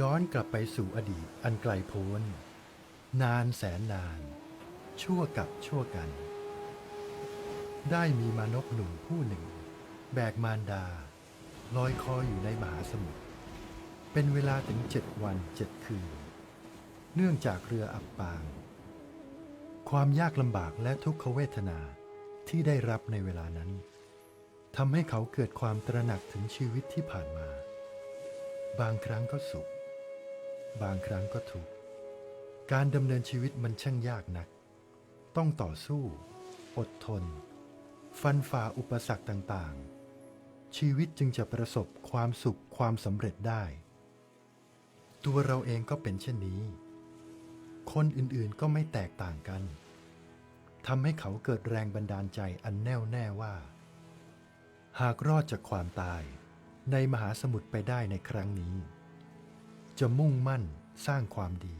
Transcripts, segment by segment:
ย้อนกลับไปสู่อดีตอันไกลโพ้น นานแสนนาน ชั่วกับชั่วกัน ได้มีมานพหนุ่มผู้หนึ่ง แบกมารดา ลอยคออยู่ในมหาสมุทรเป็นเวลาถึงเจ็ดวันเจ็ดคืน เนื่องจากเรืออับปาง ความยากลำบากและทุกขเวทนาที่ได้รับในเวลานั้นทำให้เขาเกิดความตระหนักถึงชีวิตที่ผ่านมา บางครั้งก็สุข บางครั้งก็ทุกการดำเนินชีวิตมันช่างยากนัก ต้องต่อสู้ อดทน ฟันฝ่าอุปสรรคต่างๆ ชีวิตจึงจะประสบความสุขความสำเร็จได้ ตัวเราเองก็เป็นเช่นนี้ คนอื่นๆก็ไม่แตกต่างกันทำให้เขาเกิดแรงบันดาลใจอันแน่วแน่ว่า หากรอดจากความตายในมหาสมุทรไปได้ในครั้งนี้ จะมุ่งมั่นสร้างความดี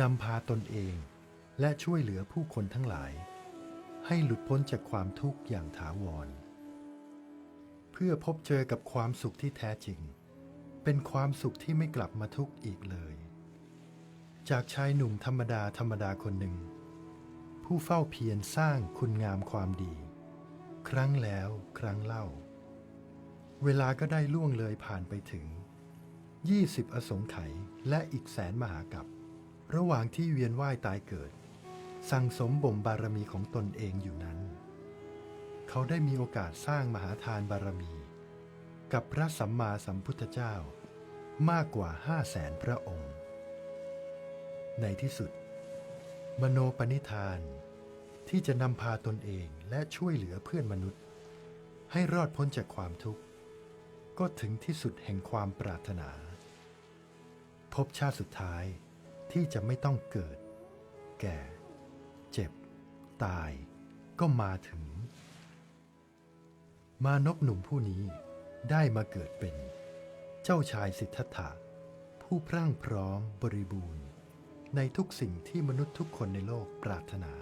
นำพาตนเองและช่วยเหลือผู้คนทั้งหลาย ให้หลุดพ้นจากความทุกข์อย่างถาวร เพื่อพบเจอกับความสุขที่แท้จริง เป็นความสุขที่ไม่กลับมาทุกข์อีกเลย จากชายหนุ่มธรรมดาธรรมดาคนหนึ่ง ผู้เฝ้าเพียรสร้างคุณงามความดี ครั้งแล้วครั้งเล่า เวลาก็ได้ล่วงเลยผ่านไปถึง 20 อสงไขยและอีกแสนมหากับ ระหว่างที่เวียนว่ายตายเกิด สั่งสมบ่มบารมีของตนเองอยู่นั้น เขาได้มีโอกาสสร้างมหาทานบารมี กับพระสัมมาสัมพุทธเจ้ามากกว่าห้าแสนพระองค์ ในที่สุด มโนปณิธานที่จะนำพาตนเองและช่วยเหลือเพื่อนมนุษย์ ให้รอดพ้นจากความทุกข์ ก็ถึงที่สุดแห่งความปรารถนา พบชาติสุดท้ายที่จะไม่ต้องเกิด แก่ เจ็บ ตาย ก็มาถึง มานพหนุ่มผู้นี้ได้มาเกิดเป็น เจ้าชายสิทธัตถะผู้พรั่งพร้อมบริบูรณ์ ในทุกสิ่งที่มนุษย์ทุกคนในโลกปรารถนา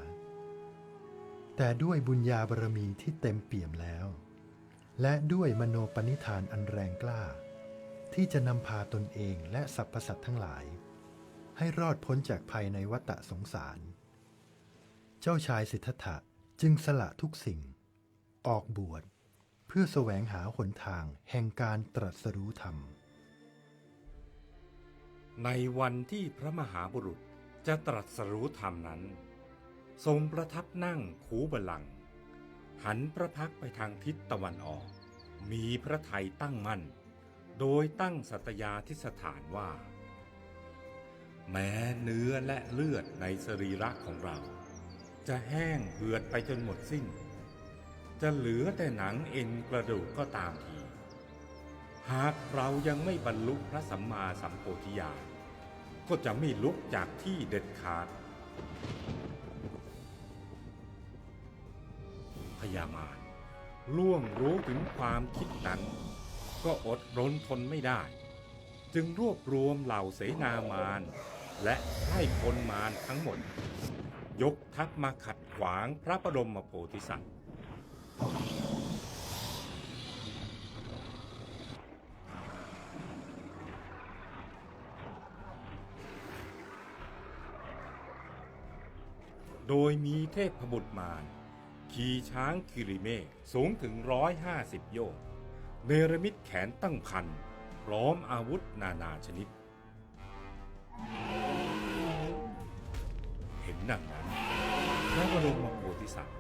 แต่ด้วยบุญญาบารมีที่เต็มเปี่ยมแล้ว และด้วยมโนปณิธานอันแรงกล้า ที่จะนำพาตนเองและสรรพสัตว์ทั้งหลาย ให้รอดพ้นจากภัยในวัฏสงสาร เจ้าชายสิทธัตถะจึงสละทุกสิ่ง ออกบวชเพื่อแสวงหาหนทางแห่งการตรัสรู้ธรรม ในวันที่พระมหาบุรุษจะตรัสรู้ธรรมนั้น ทรงประทับนั่งคูบลัง หันพระพักไปทางทิศตะวันออก มีพระไทยตั้งมั่น โดยตั้งสัตยาทิสถานว่า แม้เนื้อและเลือดในสรีระของเรา จะแห้งเหือดไปจนหมดสิ้น จะเหลือแต่หนังเอ็นกระดูกก็ตามที หากเรายังไม่บรรลุพระสัมมาสัมโพธิญาณก็จะไม่ลุกจากที่เด็ดขาดพญามารล่วงรู้ถึงความคิดนั้น ก็อดรนทนไม่ได้ จึงรวบรวมเหล่าเสนามารและไพ่พลมารทั้งหมด ยกทัพมาขัดขวางพระบรมโพธิสัตว์ โดยมีเทพบุตรมารขี่ช้างคิริเมฆสูงถึงร้อยห้าสิบโยชน์ เนรมิตแขนตั้งพันพร้อมอาวุธนานาชนิด เห็นดังนั้นพระบรมโพธิสัตว์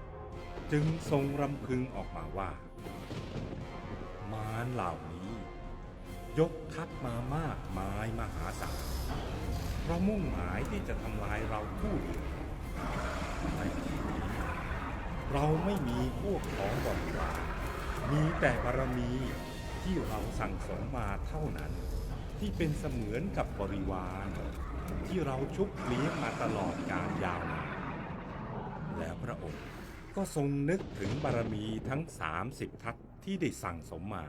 จึงทรงรำพึงออกมาว่า มารเหล่านี้ ยกทัพมามากมายมหาศาลเพราะมุ่งหมายที่จะทำลายเราผู้เดียวในที่นี้เราไม่มีพวกของบริวาร มีแต่บารมีที่เราสั่งสมมาเท่านั้น ที่เป็นเสมือนกับบริวารที่เราชุบเลี้ยงมาตลอดกาลยาวนานแล้วพระองค์ก็ทรงนึกถึงบารมีทั้ง 30 ทัศที่ได้สั่งสมมา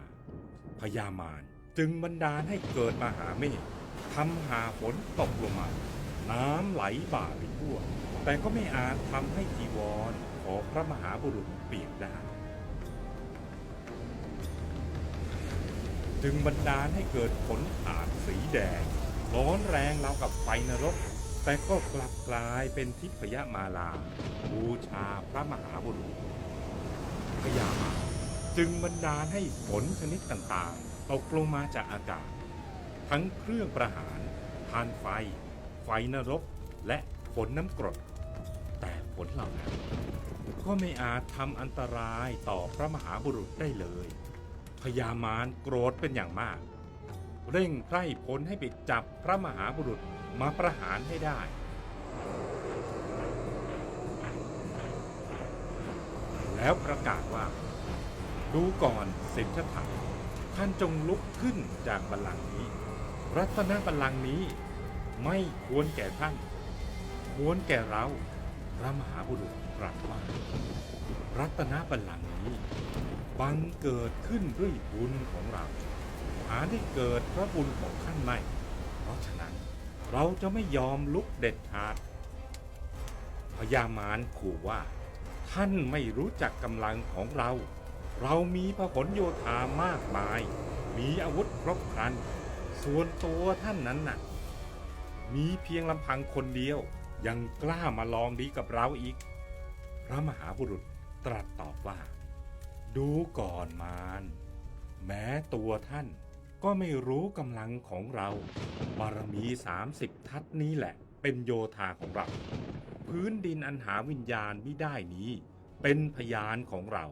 พญามารจึงบันดาลให้เกิดมหาเมฆทำหาฝนตกลงมา น้ำไหลบ่าไปทั่ว แต่ก็ไม่อาจทำให้จีวรของพระมหาบุรุษเปียกได้ จึงบันดาลให้เกิดผลอาดสีแดงร้อนแรงราวกับไฟนรก แต่ก็กลับกลายเป็นทิพยมาลา บูชาพระมหาบุรุษพญามาจึงบันดาลให้ฝนชนิดต่างๆ ตกลงมาจากอากาศ ทั้งเครื่องประหารทานไฟ ไฟนรก และฝนน้ำกรด แต่ผลเหล่านั้นก็ไม่อาจทำอันตรายต่อพระมหาบุรุษได้เลย พญามารโกรธเป็นอย่างมาก เร่งไพร่พลให้ไปจับพระมหาบุรุษมาประหารให้ได้ แล้วประกาศว่า ดูก่อนสิทธัตถะท่านจงลุกขึ้นจากบัลลังก์นี้ รัตนบัลลังก์นี้ไม่ควรแก่ท่าน ควรแก่เราพระมหาบุรุษตรัสว่า รัตนบัลลังก์นี้ บังเกิดขึ้นด้วยบุญของเราหาได้เกิดเพราะบุญของท่านไม่ เพราะฉะนั้นเราจะไม่ยอมลุกเด็ดขาดพญามารขู่ว่า ท่านไม่รู้จักกำลังของเรา เรามีพหลโยธามากมาย มีอาวุธครบครัน ส่วนตัวท่านนั้นน่ะ มีเพียงลำพังคนเดียว ยังกล้ามาลองดีกับเราอีก พระมหาบุรุษตรัสตอบว่า ดูก่อนมารแม้ตัวท่านก็ไม่รู้กำลังของเรา บารมี30ทัศนี้แหละ เป็นโยธาของเรา พื้นดินอันหาวิญญาณไม่ได้นี้ เป็นพยานของเรา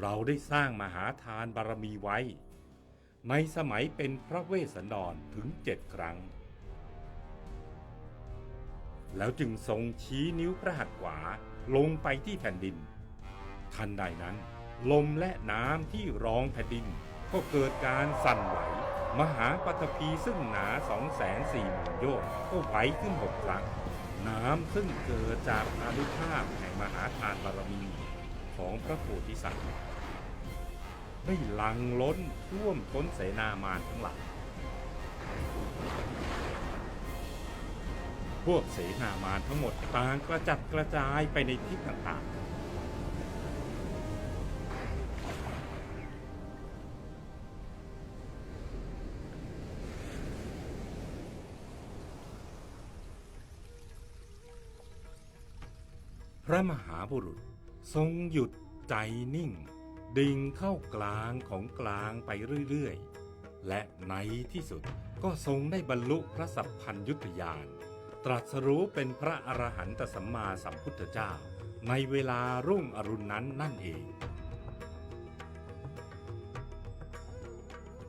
เราได้สร้างมหาทานบารมีไว้ ในสมัยเป็นพระเวสสันดรถึงเจ็ดครั้ง แล้วจึงทรงชี้นิ้วพระหัตถ์ขวาลงไปที่แผ่นดิน ทันใดนั้น ลมและน้ำที่รองแผ่นดิน ก็เกิดการสั่นไหว มหาปัตภีซึ่งหนา2 4 0 0 0 0โยชน์ก็ไหวขึ้นหกครั้ง น้ำซึ่งเกิดจากอนุภาพแห่งมหาทานบารมีของพระโพธิสัตว์ได้หลังล้นท่วมท้นเสนามารทั้งหลายพวกเสนามารทั้งหมดต่างกระจัดกระจายไปในทิศต่างๆ ระมหาบุรุษทรงหยุดใจนิ่ง ดิ่งเข้ากลางของกลางไปเรื่อยๆ และในที่สุดก็ทรงได้บรรลุพระสัพพัญยุตยาน ตรัสรู้เป็นพระอรหันตสัมมาสัมพุทธเจ้า ในเวลารุ่งอรุณนั้นนั่นเอง